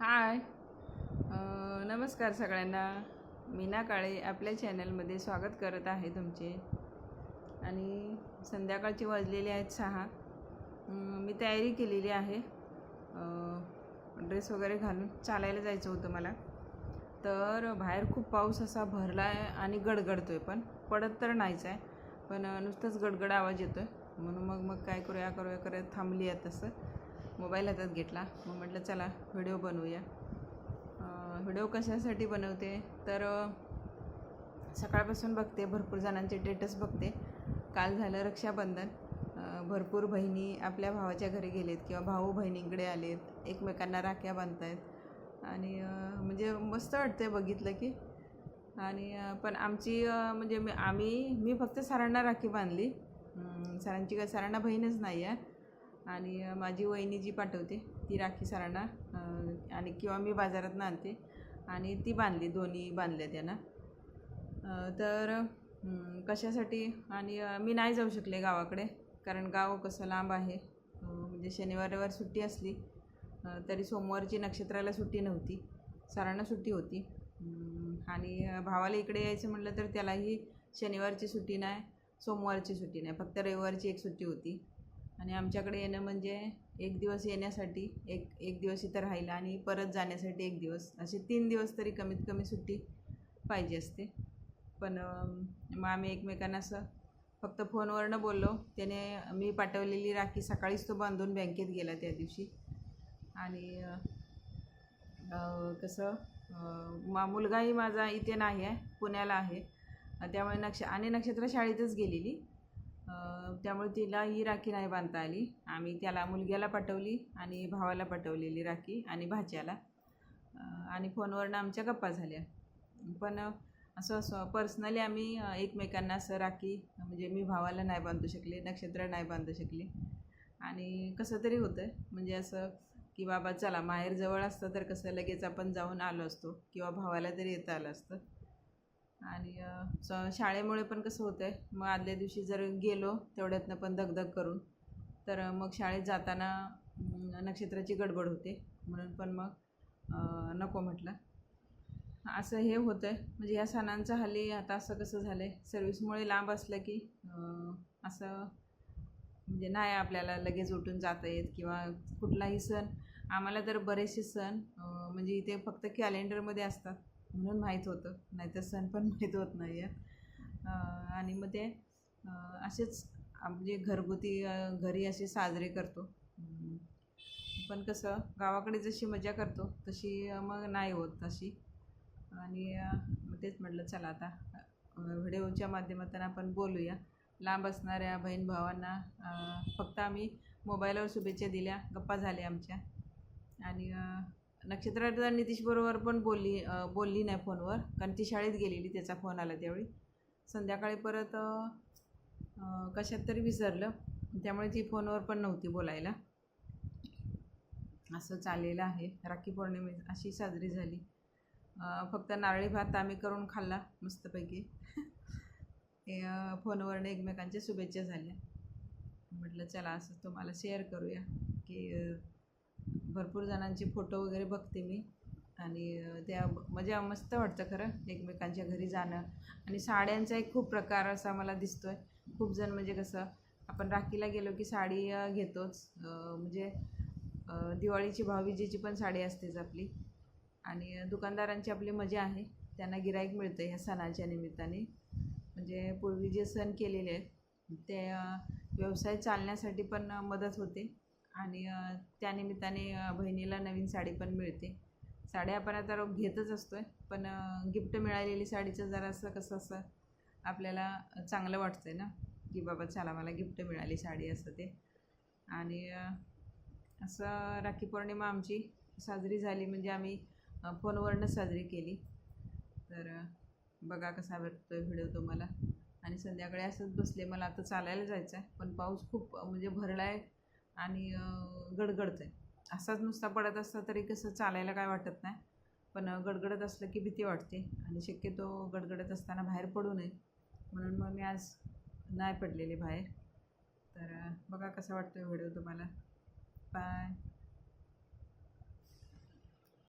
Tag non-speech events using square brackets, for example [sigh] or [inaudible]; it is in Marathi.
हाय. नमस्कार सगळ्यांना. मीना काळे आपल्या चॅनलमध्ये स्वागत करत आहे तुमचे. आणि संध्याकाळची वाजलेली आहेत सहा. मी तयारी केलेली आहे. ड्रेस वगैरे घालून चालायला जायचं होतं मला. तर बाहेर खूप पाऊस असा भरला आहे आणि गडगडतो आहे पण. पडत तर नाहीच आहे. पण नुसतंच गडगड आवाज येतो आहे म्हणून मग मग काय करूया करूया करत थांबली आहे तसं. मोबाईल हातात घेतला. मग म्हटलं चला व्हिडिओ बनवूया. व्हिडिओ कशासाठी बनवते? तर सकाळपासून बघते भरपूर जणांचे स्टेटस बघते. काल झालं रक्षाबंधन. भरपूर बहिणी आपल्या भावाच्या घरी गेलेत किंवा भाऊ बहिणींकडे आलेत. एकमेकांना राख्या बांधतायत. आणि म्हणजे मस्त वाटतं बघितलं की. आणि पण आमची म्हणजे मी आम्ही मी फक्त सरांना राखी बांधली. सरांची काय सरांना बहीणच नाही आहे आणि माझी वहिनी जी पाठवते ती राखी सरांना आणि किंवा मी बाजारातून आणते. आणि ती बांधली दोन्ही बांधल्या त्यांना. तर कशासाठी? आणि मी नाही जाऊ शकले गावाकडे कारण गाव कसं लांब आहे. म्हणजे शनिवार रविवार सुट्टी असली तरी सोमवारची नक्षत्राला सुट्टी नव्हती. सरांना सुट्टी होती. आणि भावाला इकडे यायचं म्हटलं तर त्यालाही शनिवारची सुट्टी नाही सोमवारची सुट्टी नाही. फक्त रविवारची एक सुट्टी होती. आणि आमच्याकडे येणं म्हणजे एक दिवस येण्यासाठी एक एक दिवस इथं राहिला आणि परत जाण्यासाठी एक दिवस असे तीन दिवस तरी कमीत कमी सुट्टी पाहिजे असते. पण मग आम्ही एकमेकांना असं फक्त फोनवरनं बोललो. त्याने मी पाठवलेली राखी सकाळीच तो बांधून बँकेत गेला त्या दिवशी. आणि कसं मा मुलगाही माझा इथे नाही आहे पुण्याला आहे. त्यामुळे नक्ष आणि नक्षत्र शाळेतच गेलेली. त्यामुळे तिला ही राखी नाही बांधता आली. आम्ही त्याला मुलग्याला पाठवली आणि भावाला पाठवलेली राखी आणि भाच्याला. आणि फोनवरनं आमच्या गप्पा झाल्या. पण असं असं पर्सनली आम्ही एकमेकांना असं राखी म्हणजे मी भावाला नाही बांधू शकले नक्षत्र नाही बांधू शकले. आणि कसं तरी होतं म्हणजे असं की बाबा चला माहेर जवळ असतं तर कसं लगेच आपण जाऊन आलो असतो किंवा भावाला तरी येता आलं असतं. आणि स- शाळेमुळे पण कसं होतं आहे मग आदल्या दिवशी जर गेलो तेवढ्यातनं पण दगदग करून तर मग शाळेत जाताना नक्षत्राची गडबड होते. म्हणून पण मग नको म्हटलं. असं हे होतं आहे म्हणजे या सणांचं हल्ली आता असं कसं झालं आहे सर्व्हिसमुळे लांब असलं की असं म्हणजे नाही आपल्याला लगेच उठून जाता येत किंवा कुठलाही सण आम्हाला तर बरेचसे सण म्हणजे इथे फक्त कॅलेंडरमध्ये असतात. म्हणून माहीत होतं. नाहीतर सण पण [laughs] माहीत होत नाही आहे आणि मग ते असेच म्हणजे घरगुती घरी असे साजरे करतो. पण कसं गावाकडे जशी मजा करतो तशी मग नाही होत तशी. आणि तेच म्हटलं चला आता व्हिडिओच्या माध्यमातून आपण बोलूया. लांब असणाऱ्या बहीण भावांना फक्त आम्ही मोबाईलवर शुभेच्छा दिल्या. गप्पा झाल्या आमच्या. आणि अं, नितीशबरोबर पण बोलली बोलली नाही फोनवर कारण ती शाळेत गेलेली त्याचा फोन आला त्यावेळी. संध्याकाळी परत कशात तरी विसरलं त्यामुळे ती फोनवर पण नव्हती बोलायला. असं चाललेलं आहे. राखी पौर्णिमे अशी साजरी झाली. फक्त नारळी भात आम्ही करून खाल्ला मस्तपैकी. [laughs] फोनवरनं एकमेकांच्या शुभेच्छा झाल्या. म्हटलं चला असं तुम्हाला शेअर करूया की भरपूर जणांचे फोटो वगैरे बघते मी. आणि त्या मजा मस्त वाटतं खरं एकमेकांच्या घरी जाणं. आणि साड्यांचा एक खूप प्रकार असा मला दिसतो आहे खूप जण म्हणजे कसं आपण राखीला गेलो की साडी घेतोच. म्हणजे दिवाळीची भाऊबीजेची पण साडी असतेच आपली. आणि दुकानदारांची आपली मजा आहे. त्यांना गिराईक मिळतं ह्या सणाच्या निमित्ताने. म्हणजे पूर्वी जे सण केलेले आहेत ते व्यवसाय चालण्यासाठी पण मदत होते. आणि त्यानिमित्ताने बहिणीला नवीन साडी पण मिळते. साड्या आपण आता घेतच असतो आहे पण गिफ्ट मिळालेली साडीचं जरासं कसं असं आपल्याला चांगलं वाटतं आहे ना की बाबा चला मला गिफ्ट मिळाली साडी असं ते. आणि असं राखी पौर्णिमा आमची साजरी झाली म्हणजे आम्ही फोनवरनंच फोनवरनं साजरी केली. तर बघा कसा वाटतो व्हिडिओ तुम्हाला. आणि संध्याकाळी असंच बसले मला आता चालायला जायचं आहे पण पाऊस खूप म्हणजे भरला आहे आणि गडगडतं आहे असाच नुसता पडत असता तरी कसं चालायला काय वाटत नाही. पण गडगडत असलं की भीती वाटते आणि शक्यतो गडगडत असताना बाहेर पडू नये. म्हणून मग मी आज नाही पडलेले बाहेर. तर बघा कसा वाटतो व्हिडिओ तुम्हाला. बाय.